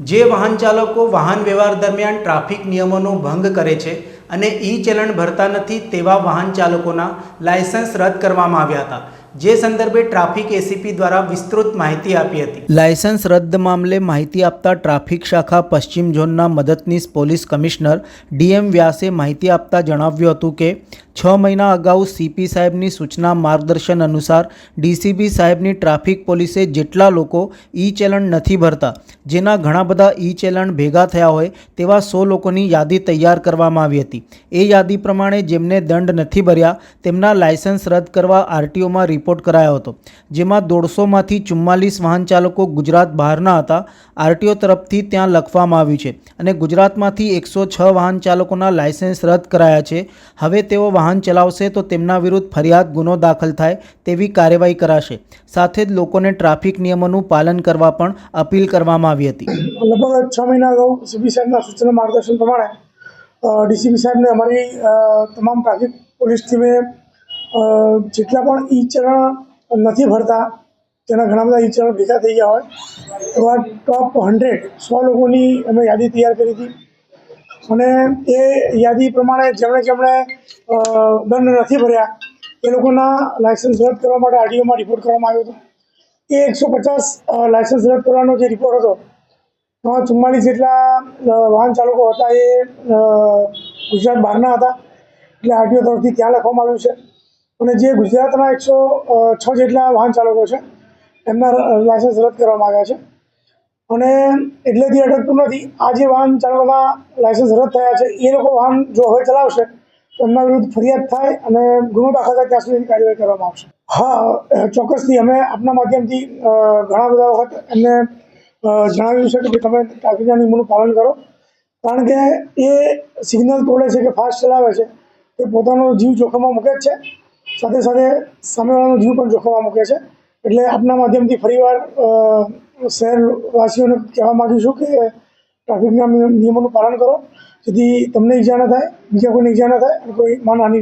જે વાહન ચાલકો વાહન વ્યવહાર દરમિયાન ટ્રાફિક નિયમોનો ભંગ કરે છે અને ઈ ચલણ ભરતા નથી તેવા વાહન ચાલકોના લાયસન્સ રદ કરવામાં આવ્યા હતા. જે સંદર્ભે ટ્રાફિક એસીપી દ્વારા વિસ્તૃત માહિતી આપી હતી. લાયસન્સ રદ મામલે માહિતી આપતા ટ્રાફિક શાખા પશ્ચિમ ઝોનના મદદનીશ પોલીસ કમિશનર ડીએમ વ્યાસે માહિતી આપતા જણાવ્યું હતું કે છ મહિના અગાઉ સીપી સાહેબની સૂચના માર્ગદર્શન અનુસાર ડીસીપી સાહેબની ટ્રાફિક પોલીસે જેટલા લોકો ઈ ચેલન નથી ભરતા, જેના ઘણા બધા ઈ ચેલન ભેગા થયા હોય તેવા સો લોકોની યાદી તૈયાર કરવામાં આવી હતી. એ યાદી પ્રમાણે જેમને દંડ નથી ભર્યા, તેમના લાયસન્સ રદ કરવા આરટીઓમાં રિપોર્ટ કરાયો હતો, જેમાં દોઢસોમાંથી ચુમ્માલીસ વાહન ચાલકો ગુજરાત બહારના હતા, આરટીઓ તરફથી ત્યાં લખવામાં આવ્યું છે, અને ગુજરાતમાંથી એકસો છ વાહન ચાલકોના લાયસન્સ રદ કરાયા છે, હવે તેઓ વાહન ચલાવશે તો તેમના વિરુદ્ધ ફરિયાદ ગુનો દાખલ થાય તેવી કાર્યવાહી કરાશે. સાથે જ લોકોને ટ્રાફિક નિયમોનું પાલન કરવા પણ અપીલ કરવામાં આવી હતી. લગભગ છ મહિના અગાઉ સીબી સાહેબના સૂચના માર્ગદર્શન પ્રમાણે ડીસીબી સાહેબને અમારી તમામ ટ્રાફિક પોલીસ ટીમે જેટલા પણ ઈ ચરણ નથી ભરતા, તેના ઘણા બધા ઈ ચરણ ભેગા થઈ ગયા હોય, એવા ટોપ હંડ્રેડ સો લોકોની અમે યાદી તૈયાર કરી હતી. અને એ યાદી પ્રમાણે જેમણે જેમણે દંડ નથી ભર્યા, એ લોકોના લાયસન્સ રદ કરવા માટે આરટીઓમાં રિપોર્ટ કરવામાં આવ્યો હતો. એ એકસો પચાસ લાયસન્સ રદ કરવાનો જે રિપોર્ટ હતો, એમાં ચુમ્માલીસ જેટલા વાહન ચાલકો હતા એ ગુજરાત બહારના હતા. એટલે આરટીઓ તરફથી ત્યાં લખવામાં આવ્યું છે. અને જે ગુજરાતના એકસો છ જેટલા વાહન ચાલકો છે, એમના લાયસન્સ રદ કરવામાં આવ્યા છે. અને એટલેથી અટકતું નથી. આ જે વાહન ચાલકોના લાયસન્સ રદ થયા છે, એ લોકો વાહન જો હવે ચલાવશે, તો એમના વિરુદ્ધ ફરિયાદ થાય અને ગુનો દાખલ થાય, ત્યાં સુધીની કાર્યવાહી કરવામાં આવશે. હા ચોક્કસથી અમે આપના માધ્યમથી ઘણા બધા વખત એમને જણાવ્યું છે કે તમે ટ્રાફિકના નિયમોનું પાલન કરો. કારણ કે એ સિગ્નલ તોડે છે કે ફાસ્ટ ચલાવે છે, તે પોતાનો જીવ જોખમમાં મૂકે જ છે. સાથે સાથે સામેવાળાનો જીવ પણ જોખમમાં મૂકે છે. એટલે આપના માધ્યમથી ફરીવાર શહેરવાસીઓને કહેવા માગીશું કે ટ્રાફિકના નિયમોનું પાલન કરો. જેથી તમને ઈજા ન થાય, બીજા કોઈને ઈજા ન થાય, અને કોઈ માનહાનિ